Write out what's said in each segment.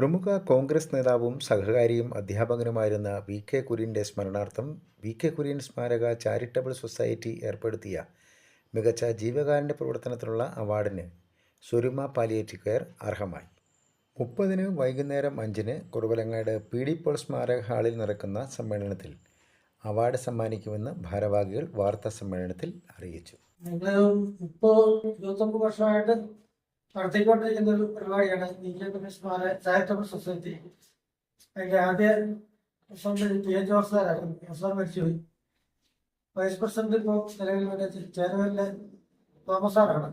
പ്രമുഖ കോൺഗ്രസ് നേതാവും സഹകാരിയും അധ്യാപകനുമായിരുന്ന വി കെ കുര്യന്റെ സ്മരണാർത്ഥം വി കെ കുര്യൻ സ്മാരക ചാരിറ്റബിൾ സൊസൈറ്റി ഏർപ്പെടുത്തിയ മികച്ച ജീവകാരുണ്യ പ്രവർത്തനത്തിനുള്ള അവാർഡിന് സുരുമ പാലിയേറ്റീവ് കെയർ അർഹമായി. മുപ്പതിന് വൈകുന്നേരം അഞ്ചിന് കുറവലങ്ങാട് പി ഡി പോൾ സ്മാരക ഹാളിൽ നടക്കുന്ന സമ്മേളനത്തിൽ അവാർഡ് സമ്മാനിക്കുമെന്ന് ഭാരവാഹികൾ വാർത്താ സമ്മേളനത്തിൽ അറിയിച്ചു. ഞങ്ങൾ ഇപ്പോൾ ഇരുപത്തൊമ്പത് വർഷമായിട്ട് നടത്തിക്കൊണ്ടിരിക്കുന്ന ഒരു പരിപാടിയാണ് നീലക്കുഞ്ഞ് സ്മാരക ചാരിറ്റബിൾ സൊസൈറ്റി. അതിന്റെ ആദ്യ പ്രസിഡന്റ് പി എൻ ജോർജ് സാറായിരുന്നു സാർ മരിച്ചുപോയി. വൈസ് പ്രസിഡന്റ് ഇപ്പോൾ നിലവിൽ വരെ ചെയർമാനിലെ തോമസ് സാറാണ്.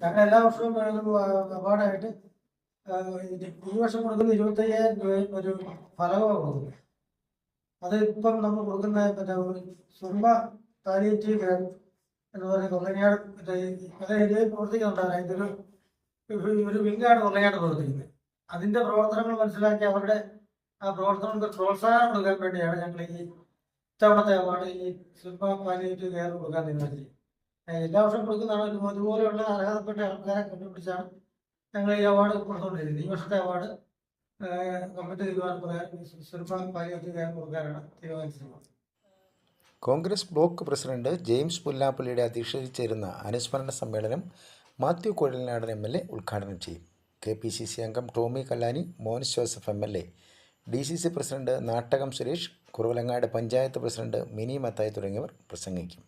ഞങ്ങൾ എല്ലാ വർഷവും അവാർഡായിട്ട് ഈ വർഷം കൊടുക്കുന്ന ഇരുപത്തയ്യായിരം രൂപയും ഒരു ഫലകമാണ് കൊടുക്കുന്നത്. അത് ഇപ്പം നമ്മൾ കൊടുക്കുന്ന മറ്റേ സുർമ പാലിയേറ്റീവ് എന്ന് പറയുന്നത് കൊല്ലങ്ങാട് മറ്റേ പല ഏരിയയിൽ പ്രവർത്തിക്കുന്നുണ്ടായിരുന്നു അതിന്റെ ഒരു ഒരു- വിങ്ങാണ് കൊല്ലങ്ങാട് പ്രവർത്തിക്കുന്നത് അതിന്റെ പ്രവർത്തനങ്ങൾ മനസ്സിലാക്കി അവരുടെ ആ പ്രവർത്തനങ്ങൾക്ക് പ്രോത്സാഹനം കൊടുക്കാൻ വേണ്ടിയാണ് ഞങ്ങൾ ഈ ഇത്തവണത്തെ അവാർഡ് ഈ ശില്പ പാലിയേറ്റീവ് കെയർ കൊടുക്കാൻ തീരുമാനിച്ചത്. എല്ലാ വർഷവും കൊടുക്കുന്നതാണ്. അതുപോലെയുള്ള അർഹതപ്പെട്ട ആൾക്കാരെ കണ്ടുപിടിച്ചാണ് ഞങ്ങൾ ഈ അവാർഡ് കൊടുത്തുകൊണ്ടിരിക്കുന്നത് ഈ വർഷത്തെ അവാർഡ് കമ്മിറ്റി തീരുമാനപ്രകാരം ശില്പ പാലിയേറ്റീവ് കെയർ കൊടുക്കാനാണ് തീരുമാനിച്ചിട്ടുള്ളത്. കോൺഗ്രസ് ബ്ലോക്ക് പ്രസിഡന്റ് ജെയിംസ് പുല്ലാപ്പള്ളിയുടെ അധ്യക്ഷതയിൽ ചേരുന്ന അനുസ്മരണ സമ്മേളനം Mathew Kuzhalnadan M L A ഉദ്ഘാടനം ചെയ്യും. കെ പി സി സി അംഗം Tommy Kallani Mons Joseph M L A D C C president Nattakom Suresh Kuravilangad panchayat president Mini Mathai തുടങ്ങിയവർ പ്രസംഗിക്കും.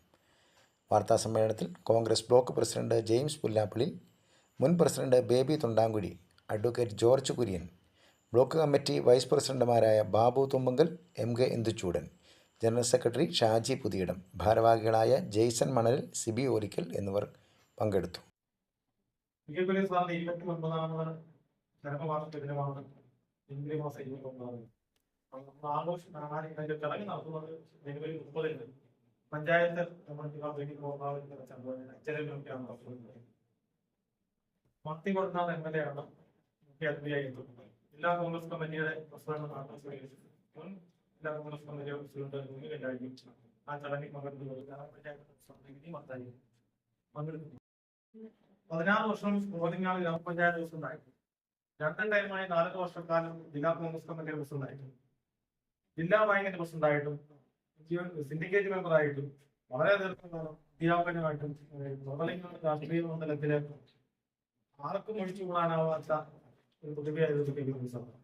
വാർത്താ സമ്മേളനത്തിൽ Congress block president James Pullappally മുൻ president Baby Thondankudy advocate George Kurian block committee vice പ്രസിഡന്റുമാരായ Babu Thumbankal M K Induchoodan general secretary Shaji Puthiyidam ഭാരവാഹികളായ ജെയ്സൺ മണൽ സിബി ഓരിക്കൽ എന്നിവർ പങ്കെടുത്തു. മികക്കുലിയ സാറിന്റെ ഇരുപത്തി ഒൻപതാമത് ചരമവാർഷിക ദിനമാണ് ജനുവരി മാസം ഇരുപത്തി ഒമ്പതാമത് ആഘോഷം അതിന്റെ ചടങ്ങ് നടത്തുന്നത് ജനുവരി മുപ്പതിന് പഞ്ചായത്ത് കമ്മ്യൂണിറ്റി വേണ്ടി പോകുന്നതിന്റെ അച്ഛനൊക്കെയാണ് നടത്തുന്നത്. മത്തി കൊടുക്കുന്ന എം എൽ എ ആണ് മുഖ്യ അതിഥിയായി എത്തുന്നത് ജില്ലാ കോൺഗ്രസ് കമ്മിറ്റിയുടെ പ്രസിഡന്റ് നാട്ടം മുൻ ജില്ലാ കോൺഗ്രസ് കമ്മിറ്റിയുടെ പ്രസിഡന്റ് മുന്നിലായിരിക്കും ആ ചടങ്ങിൽ പങ്കെടുക്കുന്നത് മത്തായി പങ്കെടുക്കുന്നു. പതിനാറ് വർഷം കോതിങ്ങാട് ഗ്രാമപഞ്ചായത്ത് പ്രസിഡന്റായിരുന്നു രണ്ടാം ടൈമായി നാലര വർഷക്കാലം ജില്ലാ കോൺഗ്രസ് കമ്മിറ്റിയുടെ പ്രസിഡന്റായിട്ടും ജില്ലാ ബാങ്കിന്റെ പ്രസിഡന്റായിട്ടും സിൻഡിക്കേറ്റ് മെമ്പർ ആയിട്ടും വളരെ ദീർഘകാലം അധ്യാപകനുമായിട്ടും മുതലിങ്ങാട് രാഷ്ട്രീയ മണ്ഡലത്തിലെ ആർക്കും ഒഴിച്ചുകൂടാനാവാത്ത ഒരു പ്രതിഭയായിരുന്നു